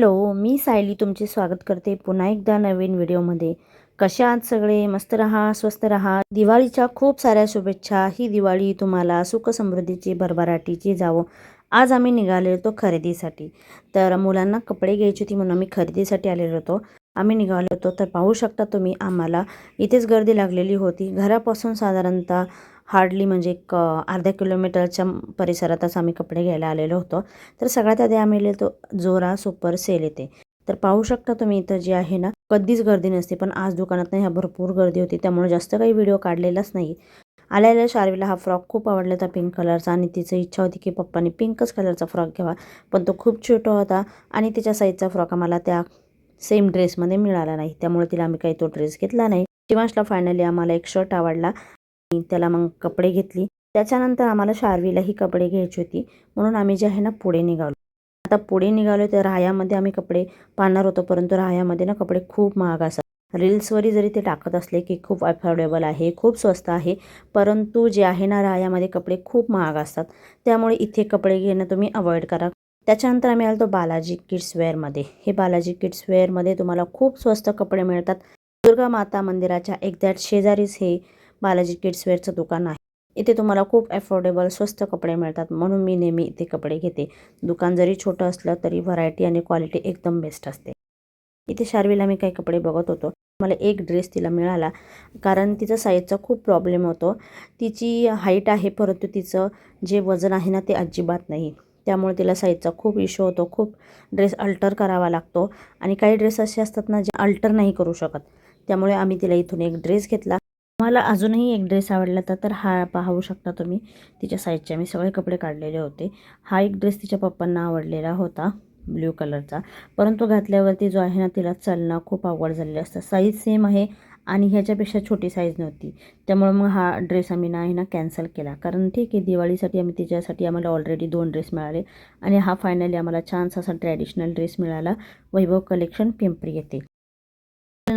Hello मी सायली तुमचे स्वागत करते पुन्हा एकदा नवीन व्हिडिओमध्ये. कशा आहात सगळे? मस्त रहा स्वस्त रहा. दिवाळीच्या खूप साऱ्या शुभेच्छा. ही दिवाळी तुम्हाला सुख समृद्धीची भरभराटीची जावो. आज आम्ही निघालेलो होतो खरेदीसाठी. तर मुलांना कपडे घ्यायची होती म्हणून आम्ही खरेदीसाठी आलेलो होतो. आम्ही निघालो होतो. तर पाहू शकता तुम्ही आम्हाला इथेच गर्दी लागलेली होती. घरापासून साधारणतः हार्डली म्हणजे एक अर्ध्या किलोमीटरच्या परिसरातच आम्ही कपडे घ्यायला आलेलो होतो. तर सगळ्यात आधी आम्ही लिहितो तो जोरा सुपर सेल येते तर पाहू शकता तुम्ही इथं जे आहे ना कधीच गर्दी नसते पण आज दुकानात नाही ह्या भरपूर गर्दी होती त्यामुळे जास्त काही व्हिडिओ काढलेलाच नाही. आलेल्या शार्वीला हा फ्रॉक खूप आवडला होता पिंक कलरचा आणि तिचं इच्छा होती की पप्पाने पिंकच कलरचा फ्रॉक घ्यावा पण तो खूप छोटा होता आणि तिच्या साईजचा फ्रॉक आम्हाला त्या सेम ड्रेसमध्ये मिळाला नाही त्यामुळे तिला आम्ही काही तो ड्रेस घेतला नाही. शिवांशला फायनली आम्हाला एक शर्ट आवडला त्याला मग कपडे घेतली. त्याच्यानंतर आम्हाला शार्वीलाही कपडे घ्यायची होती. म्हणून आम्ही जे आहे ना पुढे निघालो. आता पुढे निघालो तर राह्यामध्ये आम्ही कपडे पाहणार होतो परंतु राह्यामध्ये ना कपडे खूप महाग असतात. रील्सवरी जरी ते टाकत असले की खूप अफोर्डेबल आहे खूप स्वस्त आहे परंतु जे आहे ना राह्यामध्ये कपडे खूप महाग असतात. त्यामुळे इथे कपडे घेणं तुम्ही अवॉइड करा. त्याच्यानंतर आम्ही आलो तो बालाजी किड्स वेअरमध्ये हे बालाजी किड्स वेअरमध्ये तुम्हाला खूप स्वस्त कपडे मिळतात. दुर्गा माता मंदिराच्या एक्झॅक्ट शेजारीच हे बालाजी किड्सवेअरचं दुकान आहे. इथे तुम्हाला खूप अफोर्डेबल स्वस्त कपडे मिळतात. म्हणून मी नेहमी इथे कपडे घेते. दुकान जरी छोटं असलं तरी व्हरायटी आणि क्वालिटी एकदम बेस्ट असते. इथे शार्वीला मी काही कपडे बघत होतो. मला एक ड्रेस तिला मिळाला. कारण तिचा साईजचा खूप प्रॉब्लेम होतो. तिची हाईट आहे परंतु तिचं जे वजन आहे ना ते अजिबात नाही. त्यामुळे तिला साईजचा खूप इश्यू होतो. खूप ड्रेस अल्टर करावा लागतो. आणि काही ड्रेस असे असतात ना जे अल्टर नाही करू शकत. त्यामुळे आम्ही तिला इथून एक ड्रेस घेतला. मला अजूनही एक ड्रेस आवडला होता तर हा पाहू शकता तुम्ही. तिच्या साईजचे मी सगळे कपडे काढलेले होते. हा एक ड्रेस तिच्या पप्पांना आवडलेला होता ब्ल्यू कलरचा परंतु घातल्यावरती जो आहे ना तिला चालणं खूप अवघड झालेलं असतं. साईज सेम आहे आणि ह्याच्यापेक्षा छोटी साईज नव्हती. त्यामुळे मग हा ड्रेस आम्ही नाही ना कॅन्सल केला. कारण ठीक आहे दिवाळीसाठी आम्ही तिच्यासाठी आम्हाला ऑलरेडी दोन ड्रेस मिळाले. आणि हा फायनली आम्हाला छानसा असा ट्रॅडिशनल ड्रेस मिळाला. वैभव कलेक्शन पिंपरी येते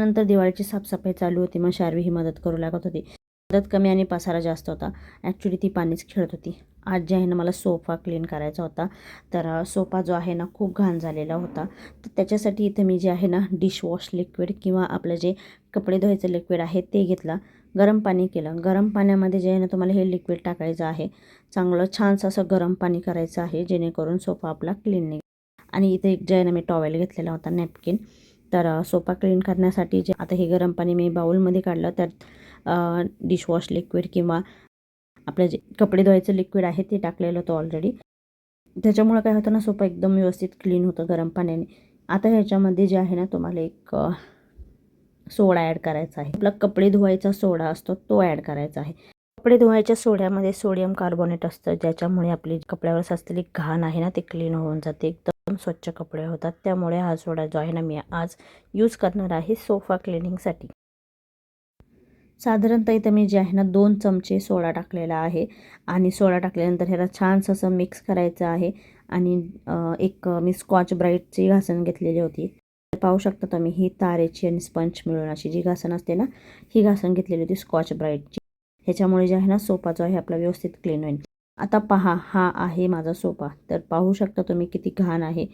त्यानंतर दिवाळीची साफसफाई चालू होती. मग शार्वी ही मदत करू लागत होती. मदत कमी आणि पसारा जास्त होता. ॲक्च्युली ती पाणीच खेळत होती. आज जे आहे ना मला सोफा क्लीन करायचा होता. तर सोफा जो आहे ना खूप घाण झालेला होता. तर त्याच्यासाठी इथं मी जे आहे ना डिशवॉश लिक्विड किंवा आपलं जे कपडे धुवायचं लिक्विड आहे ते घेतलं. गरम पाणी केलं. गरम पाण्यामध्ये जे आहे ना तुम्हाला हे लिक्विड टाकायचं आहे. चांगलं छानसं असं गरम पाणी करायचं आहे जेणेकरून सोफा आपला क्लीन निघेल. आणि इथे एक जे आहे ना मी टॉवेल घेतलेला होता नॅपकिन तर सोपा क्लीन करण्यासाठी जे आता हे गरम पाणी मी बाऊलमध्ये काढलं त्यात डिशवॉश लिक्विड किंवा आपलं जे कपडे धुवायचं लिक्विड आहे ते टाकलेलं होतं ऑलरेडी त्याच्यामुळं काय होतं ना सोपा एकदम व्यवस्थित क्लीन होतं गरम पाण्याने. आता ह्याच्यामध्ये जे आहे ना तुम्हाला एक सोडा ॲड करायचा आहे. आपला कपडे धुवायचा सोडा असतो तो ॲड करायचा आहे. कपडे धुवायच्या सोड्यामध्ये सोडियम कार्बोनेट असतं ज्याच्यामुळे आपली कपड्यावर असलेली घाण आहे ना ते क्लीन होऊन जाते. एकदम स्वच्छ कपडे होतात. त्यामुळे हा सोडा जो आहे ना मी आज यूज करणार आहे सोफा क्लिनिंगसाठी साधारणतः इथं मी जे आहे ना दोन चमचे सोडा टाकलेला आहे. आणि सोडा टाकल्यानंतर ह्याला छानसं असं मिक्स करायचं आहे. आणि एक मी स्कॉच ब्राईटची घासण घेतलेली होती. पाहू शकता तुम्ही ही तारेची आणि स्पंच मिळून अशी जी घासण असते ना ही घासण घेतलेली होती स्कॉच ब्राईटची ह्याच्यामुळे जे आहे ना सोफा जो आहे आपला व्यवस्थित क्लीन होईल. आता पहा हा आहे माझा सोफा. तर पाहू शकता तुम्ही किती घाण आहे.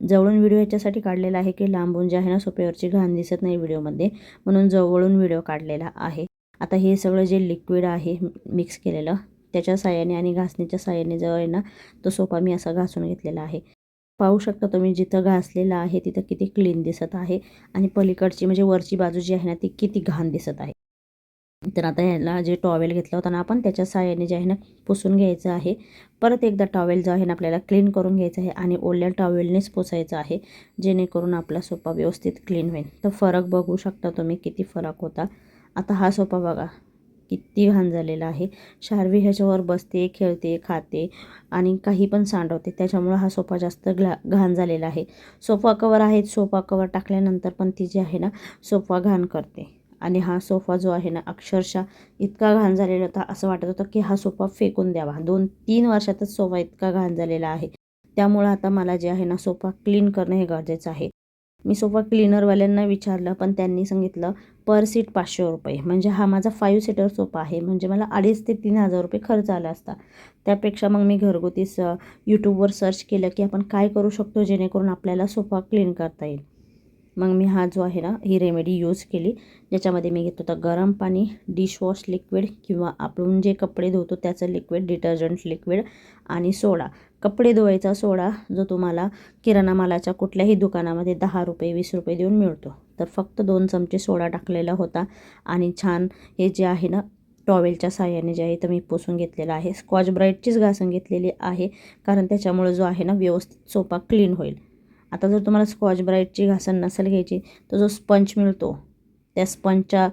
जवळून व्हिडिओ याच्यासाठी काढलेला आहे की लांबून जे आहे ना सोफ्यावरची घाण दिसत नाही व्हिडिओमध्ये म्हणून जवळून व्हिडिओ काढलेला आहे. आता हे सगळं जे लिक्विड आहे मिक्स केलेलं त्याच्या साह्याने आणि घासणीच्या साह्याने जो आहे ना तो सोफा मी असा घासून घेतलेला आहे. पाहू शकता तुम्ही जिथं घासलेलं आहे तिथं किती क्लीन दिसत आहे. आणि पलीकडची म्हणजे वरची बाजू जी आहे ना ती किती घाण दिसत आहे. तर आता ह्याला जे टॉवेल घेतला होता ना आपण त्याच्या साह्याने जे आहे ना पुसून घ्यायचं आहे. परत एकदा टॉवेल जो आहे ना आपल्याला क्लीन करून घ्यायचं आहे आणि ओल्या टॉवेलनेच पुसायचं आहे जेणेकरून आपला सोफा व्यवस्थित क्लीन होईल. तर फरक बघू शकता तुम्ही किती फरक होता. आता हा सोफा बघा किती घाण झालेला आहे. शार्वी ह्याच्यावर बसते खेळते खाते आणि काही पण सांडवते त्याच्यामुळं हा सोफा जास्त घा घाण झालेला आहे. सोफा कवर आहेत सोफा कवर टाकल्यानंतर पण ती जी आहे ना सोफा घाण करते. आणि हा सोफा जो आहे ना अक्षरशः इतका घाण झालेला होता असं वाटत होतं की हा सोफा फेकून द्यावा. दोन तीन वर्षातच सोफा इतका घाण झालेला आहे. त्यामुळं आता मला जे आहे ना सोफा क्लीन करणं हे गरजेचं आहे. मी सोफा क्लीनरवाल्यांना विचारलं पण त्यांनी सांगितलं पर सीट पाचशे रुपये. म्हणजे हा माझा फाईव्ह सीटर सोफा आहे. म्हणजे मला अडीच ते तीन हजार रुपये खर्च आला असता. त्यापेक्षा मग मी घरगुतीच यूट्यूबवर सर्च केलं की आपण काय करू शकतो जेणेकरून आपल्याला सोफा क्लीन करता येईल. मग मी हा जो आहे ना ही रेमेडी यूज केली. ज्याच्यामध्ये मी घेत होता गरम पाणी डिशवॉश लिक्विड किंवा आपण जे कपडे धुतो त्याचं लिक्विड डिटर्जंट लिक्विड आणि सोडा. कपडे धुवायचा सोडा जो तुम्हाला किराणा मालाच्या कुठल्याही दुकानामध्ये दहा रुपये वीस रुपये देऊन मिळतो. तर फक्त दोन चमचे सोडा टाकलेला होता आणि छान हे जे आहे ना टॉवेलच्या साह्याने जे आहे तर मी पुसून घेतलेलं आहे. स्कॉच ब्राईटचीच घासून घेतलेली आहे कारण त्याच्यामुळे जो आहे ना व्यवस्थित सोपा क्लीन होईल. आता जर तुम्हाला स्कॉच ब्राईटची घासण नसेल घ्यायची तर जो स्पंच मिळतो त्या स्पंचच्या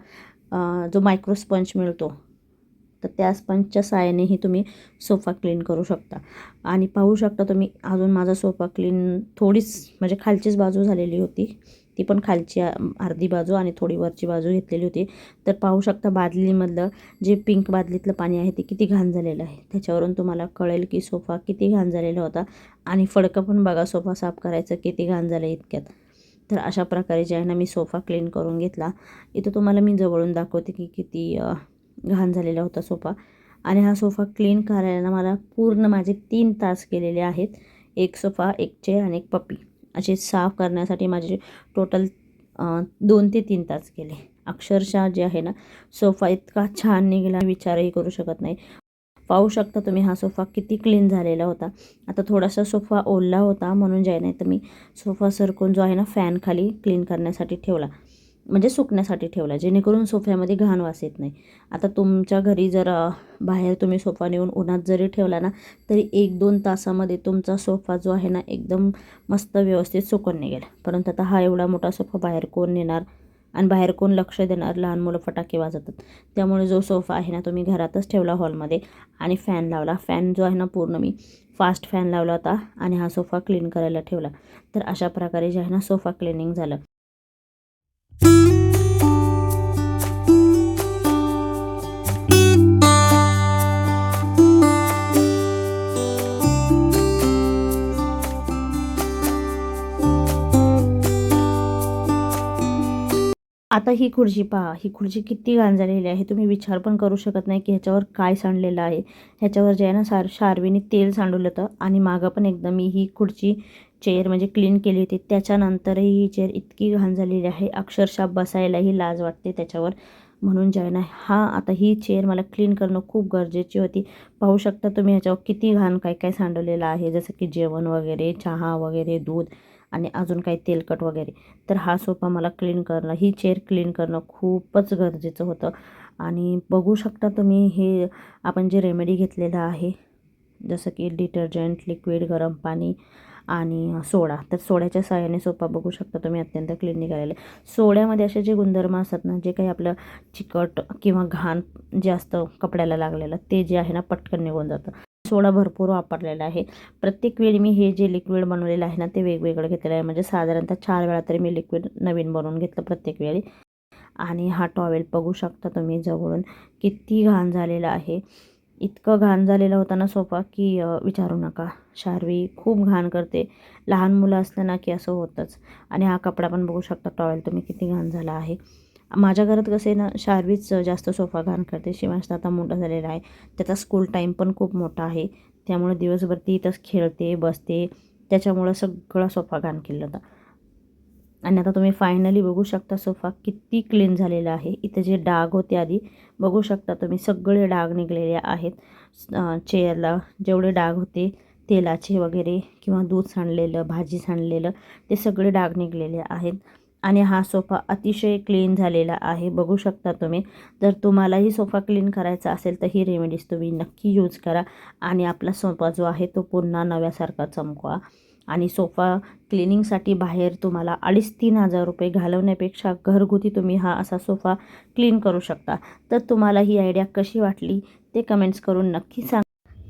जो मायक्रो स्पंच मिळतो तर त्या स्पंजच्या साहाय्यानेही तुम्ही सोफा क्लीन करू शकता. आणि पाहू शकता तुम्ही अजून माझा सोफा क्लीन थोडीच म्हणजे खालचीच बाजू झालेली होती. ती पण खालची अर्धी बाजू आणि थोडी वरची बाजू घेतलेली होती. तर पाहू शकता बादलीमधलं जे पिंक बादलीतलं पाणी आहे ते किती घाण झालेलं आहे. त्याच्यावरून तुम्हाला कळेल की सोफा किती घाण झालेला होता. आणि फडकं पण बघा सोफा साफ करायचं किती घाण झालं इतक्यात. तर अशा प्रकारे जे आहे ना मी सोफा क्लीन करून घेतला इथं तुम्हाला मी जवळून दाखवते की किती घाण झालेला होता सोफा. आणि हा सोफा क्लीन करायला मला पूर्ण माझे तीन तास केलेले आहेत. एक सोफा एक चेअर आणि एक पप्पी असे साफ करण्यासाठी माझे टोटल दोन ते तीन तास गेले. अक्षरशः जे आहे ना सोफा इतका छान निघाला विचारही करू शकत नाही. पाहू शकता तुम्ही हा सोफा किती क्लीन झालेला होता. आता थोडासा सोफा ओलला होता म्हणून जे नाही तर मी सोफा सरकून जो आहे ना फॅन खाली क्लीन करण्यासाठी ठेवला. म्हणजे सुकण्यासाठी ठेवला जेणेकरून सोफ्यामध्ये घाण वास येत नाही. आता तुमच्या घरी जर बाहेर तुम्ही सोफा नेऊन उन्हात जरी ठेवला ना तरी एक दोन तासामध्ये तुमचा सोफा जो आहे ना एकदम मस्त व्यवस्थित सुकून निघेल. परंतु आता हा एवढा मोठा सोफा बाहेर कोण नेणार? आणि बाहेर कोण लक्ष देणार? लहान मुलं फटाके वाजवतात. त्यामुळे जो सोफा आहे ना तो मी घरातच ठेवला हॉलमध्ये आणि फॅन लावला. फॅन जो आहे ना पूर्ण मी फास्ट फॅन लावला होता आणि हा सोफा क्लीन करायला ठेवला. तर अशा प्रकारे जे आहे ना सोफा क्लिनिंग झालं. आता ही खुर्ची पहा ही खुर्ची किती घाण झालेली आहे तुम्ही विचार पण करू शकत नाही की ह्याच्यावर काय सांडलेलं आहे. ह्याच्यावर जे आहे ना सार शार्वीने तेल सांडवलं होतं आणि मागं पण एकदा मी ही खुर्ची चेअर म्हणजे क्लीन केली होती. त्याच्यानंतरही ही चेअर इतकी घाण झालेली आहे अक्षरशः बसायलाही लाज वाटते त्याच्यावर. म्हणून जे आहे ना हा आता ही चेअर मला क्लीन करणं खूप गरजेची होती. पाहू शकता तुम्ही ह्याच्यावर किती घाण काय काय सांडवलेलं आहे जसं की जेवण वगैरे चहा वगैरे दूध. आणि अजून काही तेलकट वगैरे. तर हा सोफा मला क्लीन करणं ही चेअर क्लीन करणं खूपच गरजेचं होतं. आणि बघू शकता तुम्ही हे आपण जे रेमेडी घेतलेलं आहे जसं की डिटर्जंट लिक्विड गरम पाणी आणि सोडा. तर सोड्याच्या साह्याने सोपा बघू शकता तुम्ही अत्यंत क्लीन निघालेले सोड्यामध्ये असे जे गुणधर्म असतात ना जे काही आपलं चिकट किंवा घाण जे असतं कपड्याला लागलेलं ते जे आहे ना पटकन निघून जातं. सोडा भरपूर वापरलेला आहे. प्रत्येक वेळी मी हे जे लिक्विड बनवलेलं आहे ना ते वेगवेगळं घेतलेलं आहे. म्हणजे साधारणतः चार वेळा तरी मी लिक्विड नवीन बनवून घेतलं प्रत्येक वेळी. आणि हा टॉवेल बघू शकता तुम्ही जवळून किती घाण झालेला आहे. इतकं घाण झालेलं होता ना सोफा की विचारू नका. शार्वी खूप घाण करते. लहान मुलं असताना की असं होतंच. आणि हा कपडा पण बघू शकता टॉवेल तुम्ही किती घाण झाला आहे. माझ्या घरात कसं आहे ना शार्वीच जास्त सोफा घाण करते. शिवांश आता मोठा झालेला आहे. त्याचा स्कूल टाईम पण खूप मोठा आहे. त्यामुळे दिवसभर ती इथंच खेळते बसते. त्याच्यामुळं सगळा सोफा घाण केला होता. आणि आता तुम्ही फायनली बघू शकता सोफा किती क्लीन झालेला आहे. इथं जे डाग होते आधी बघू शकता तुम्ही सगळे डाग निघलेले आहेत. चेअरला जेवढे डाग होते तेलाचे वगैरे किंवा दूध सांडलेलं भाजी सांडलेलं ते सगळे डाग निघलेले आहेत. आणि हा सोफा अतिशय क्लीन झालेला आहे. बघू शकता तुम्ही. जर तुम्हालाही सोफा क्लीन करायचा असेल तर ही रेमेडीज तुम्ही नक्की यूज करा आणि आपला सोफा जो आहे तो पुन्हा नव्यासारखा चमकवा. आणि सोफा क्लिनिंगसाठी बाहेर तुम्हाला अडीच तीन हजार रुपये घालवण्यापेक्षा घरगुती तुम्ही हा असा सोफा क्लीन करू शकता. तर तुम्हाला ही आयडिया कशी वाटली ते कमेंट्स करून नक्की सांग.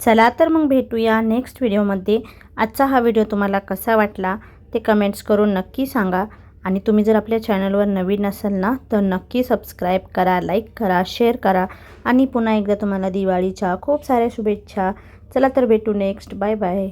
चला तर मग भेटूया नेक्स्ट व्हिडिओमध्ये आजचा हा व्हिडिओ तुम्हाला कसा वाटला ते कमेंट्स करून नक्की सांगा. आणि तुम्ही जर आपल्या चॅनलवर नवीन असाल ना तर नक्की सबस्क्राईब करा लाईक करा शेअर करा. आणि पुन्हा एकदा तुम्हाला दिवाळीच्या खूप साऱ्या शुभेच्छा. चला तर भेटू नेक्स्ट बाय बाय